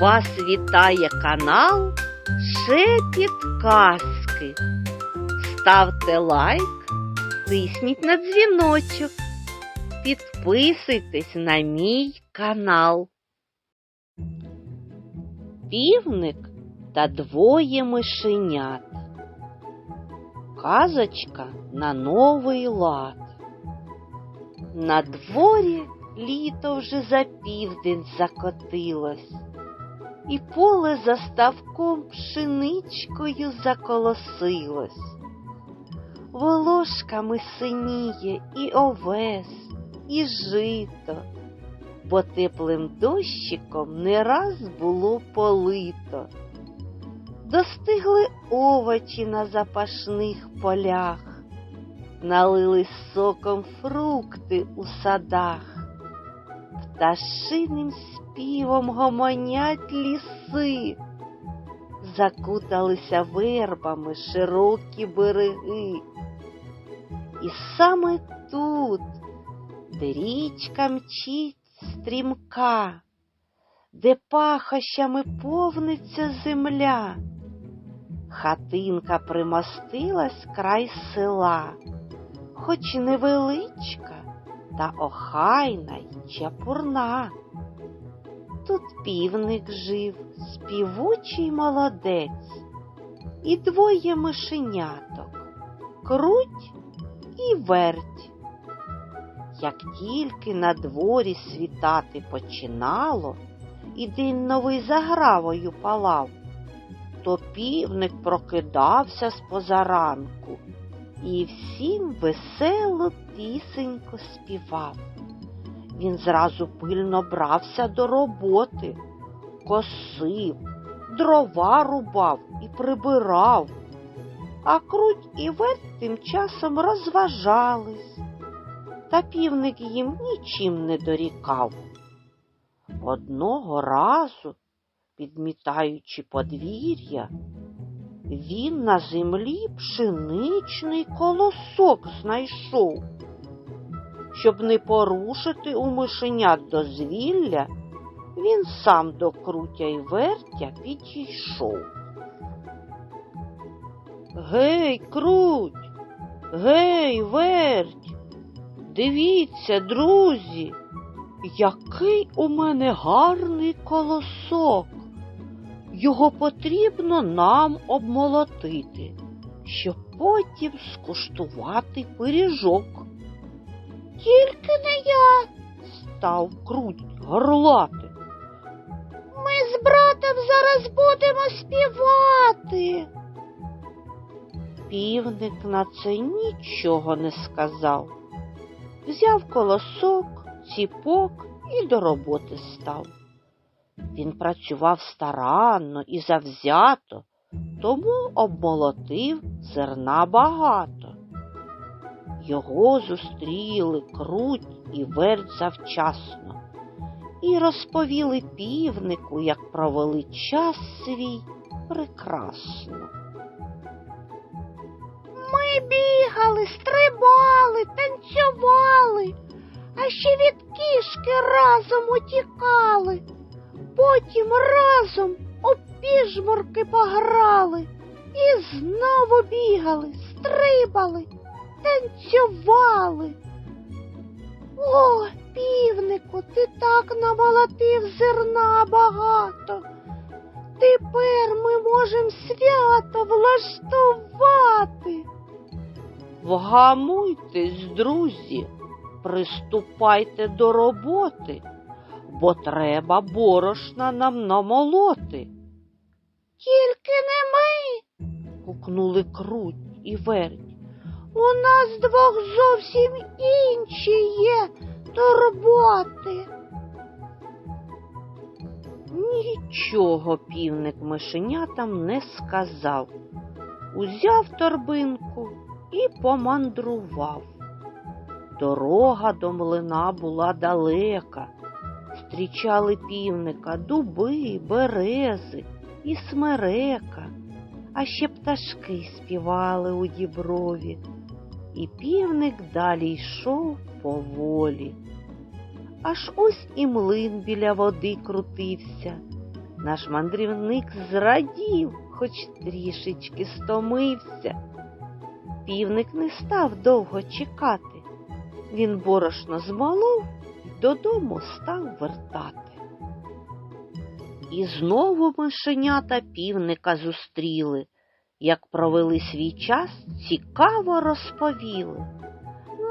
Вас вітає канал Шепіт Казки. Ставте лайк, тисніть на дзвіночок, підписуйтесь на мій канал. Півник та двоє мишенят. Казочка на новий лад. На дворі літо вже за південь закотилось, і поле за ставком пшеничкою заколосилось. Волошками синіє і овес, і жито, бо теплим дощиком не раз було полито. Достигли овочі на запашних полях, налили соком фрукти у садах, пташиним співом гомонять ліси, закуталися вербами широкі береги. І саме тут, де річка мчить стрімка, де пахощами повниться земля, хатинка примостилась край села, хоч невеличка, та охайна й чепурна. Тут півник жив, співучий молодець, і двоє мишеняток, круть і верть. Як тільки на дворі світати починало, і день новий загравою палав, то півник прокидався з позаранку і всім веселу пісеньку співав. Він зразу пильно брався до роботи, косив, дрова рубав і прибирав, а круть і верть тим часом розважались, та півник їм нічим не дорікав. Одного разу, підмітаючи подвір'я, він на землі пшеничний колосок знайшов. Щоб не порушити у мишенят дозвілля, він сам до крутя й вертя підійшов. Гей, круть, гей, верть, дивіться, друзі, який у мене гарний колосок. Його потрібно нам обмолотити, щоб потім скуштувати пиріжок. Тільки не я, став круть горлати. Ми з братом зараз будемо співати. Півник на це нічого не сказав. Взяв колосок, ціпок і до роботи став. Він працював старанно і завзято, тому обмолотив зерна багато. Його зустріли круть і верть завчасно і розповіли півнику, як провели час свій прекрасно. Ми бігали, стрибали, танцювали, а ще від кішки разом утікали. Потім разом у піжмурки пограли і знову бігали, стрибали, танцювали. О, півнику, ти так намолотив зерна багато. Тепер ми можемо свято влаштувати. Вгамуйтесь, друзі, приступайте до роботи, бо треба борошна нам намолоти. Тільки не ми. гукнули круть і верть. У нас двох зовсім інші є турботи. Нічого півник мишенятам не сказав. Узяв торбинку і помандрував. Дорога до млина була далека. Зустрічали півника дуби, берези і смерека, а ще пташки співали у діброві. І півник далі йшов поволі. Аж ось і млин біля води крутився, Наш мандрівник зрадів, хоч трішечки стомився. Півник не став довго чекати. Він борошно змолов і додому став вертати. І знову мишенята півника зустріли. Як провели свій час, цікаво розповіли.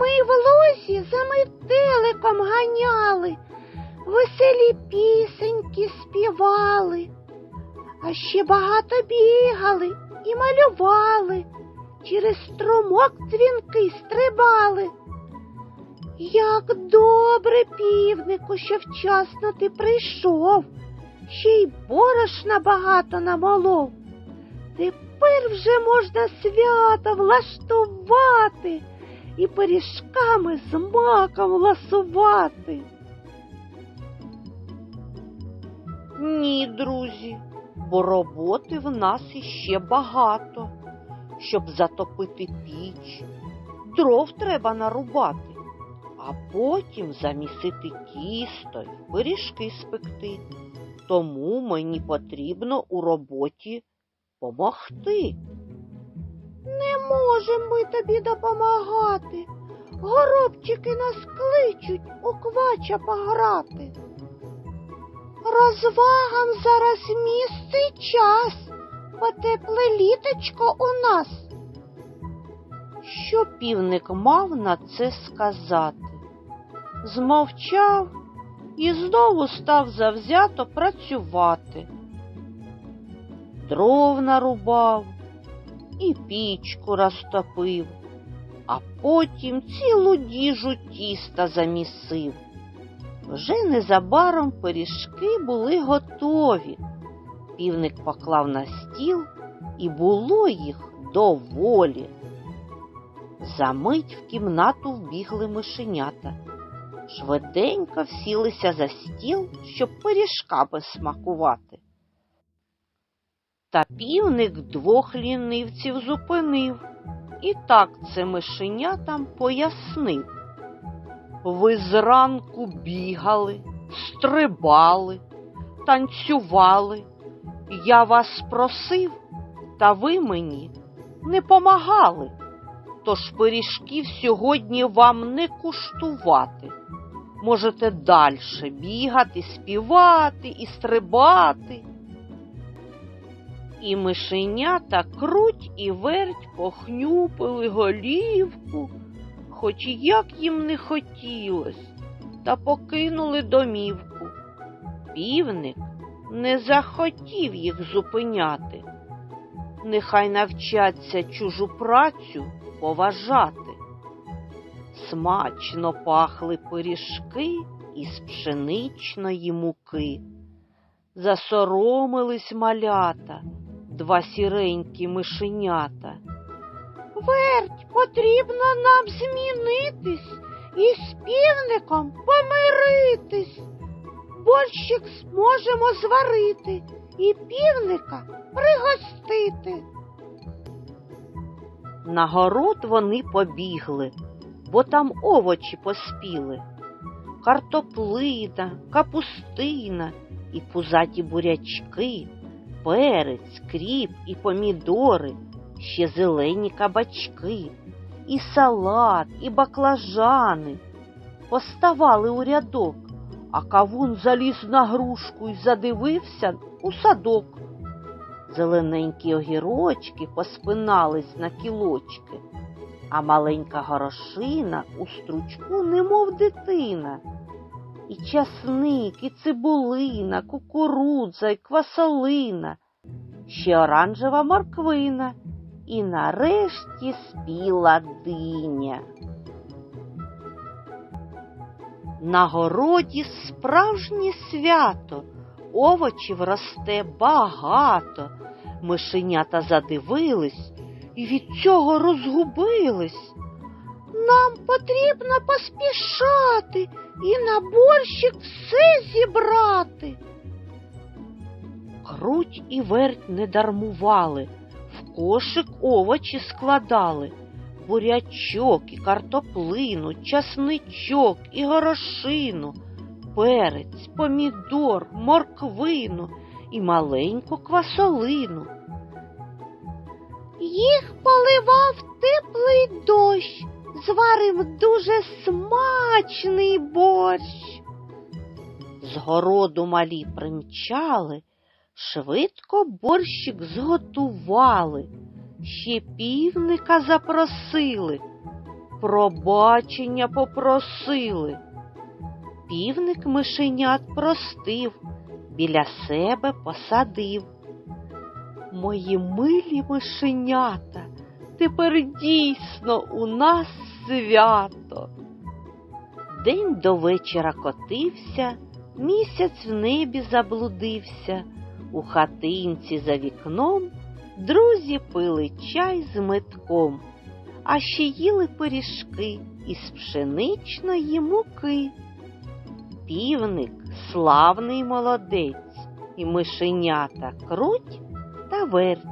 Ми в лозі за метеликом ганяли, веселі пісеньки співали, а ще багато бігали і малювали, через струмок дзвінки стрибали. Як добре, півнику, що вчасно ти прийшов, ще й борошна багато намолов. Тепер вже можна свято влаштувати і пиріжками з маком ласувати. Ні, друзі, бо роботи в нас іще багато. Щоб затопити піч, дров треба нарубати, а потім замісити тісто й пиріжки спекти. Тому мені потрібно у роботі помогти. Не можемо ми тобі допомагати. Горобчики нас кличуть у квача пограти. Розвагам зараз місце й час, бо тепле літочко у нас. Що півник мав на це сказати? Змовчав і знову став завзято працювати. Дров нарубав і пічку розтопив, а потім цілу діжу тіста замісив. Вже незабаром пиріжки були готові. Півник поклав на стіл, і було їх доволі. Замить в кімнату вбігли мишенята. Швиденько всілися за стіл, щоб пиріжками смакувати. Та півник двох лінивців зупинив, і так це мишенятам пояснив. Ви зранку бігали, стрибали, танцювали. Я вас просив, та ви мені не помагали. Тож пиріжків сьогодні вам не куштувати. Можете дальше бігати, співати і стрибати. І мишенята круть і верть похнюпили голівку, хоч як їм не хотілось, та покинули домівку. Півник не захотів їх зупиняти. Нехай навчаться чужу працю поважати. Смачно пахли пиріжки із пшеничної муки. Засоромились малята, два сіренькі мишенята. Верть, потрібно нам змінитись і з півником помиритись. Борщик зможемо зварити і півника пригостити. На город вони побігли, бо там овочі поспіли. Картоплина, капустина і пузаті бурячки, перець, кріп і помідори, ще зелені кабачки, і салат, і баклажани. Поставали у рядок, а кавун заліз на грушку і задивився у садок. Зелененькі огірочки поспинались на кілочки, а маленька горошина у стручку, немов дитина. І часник, і цибулина, кукурудза, і квасолина, ще оранжева морквина, і нарешті спіла диня. На городі справжнє свято, овочів росте багато. Мишенята задивились і від цього розгубились. Нам потрібно поспішати і на борщик все зібрати. Круть і верть не дармували, в кошик овочі складали, бурячок і картоплину, часничок і горошину, перець, помідор, морквину і маленьку квасолину. Їх поливав теплий дощ, зварив дуже смачний борщ. З городу малі примчали, швидко борщик зготували, ще півника запросили, пробачення попросили. Півник мишенят простив, біля себе посадив. Мої милі мишенята, тепер дійсно у нас свято. День до вечора котився, місяць в небі заблудився. У хатинці за вікном друзі пили чай з метком, а ще їли пиріжки із пшеничної муки. Півник славний молодець, і мишенята круть та верть.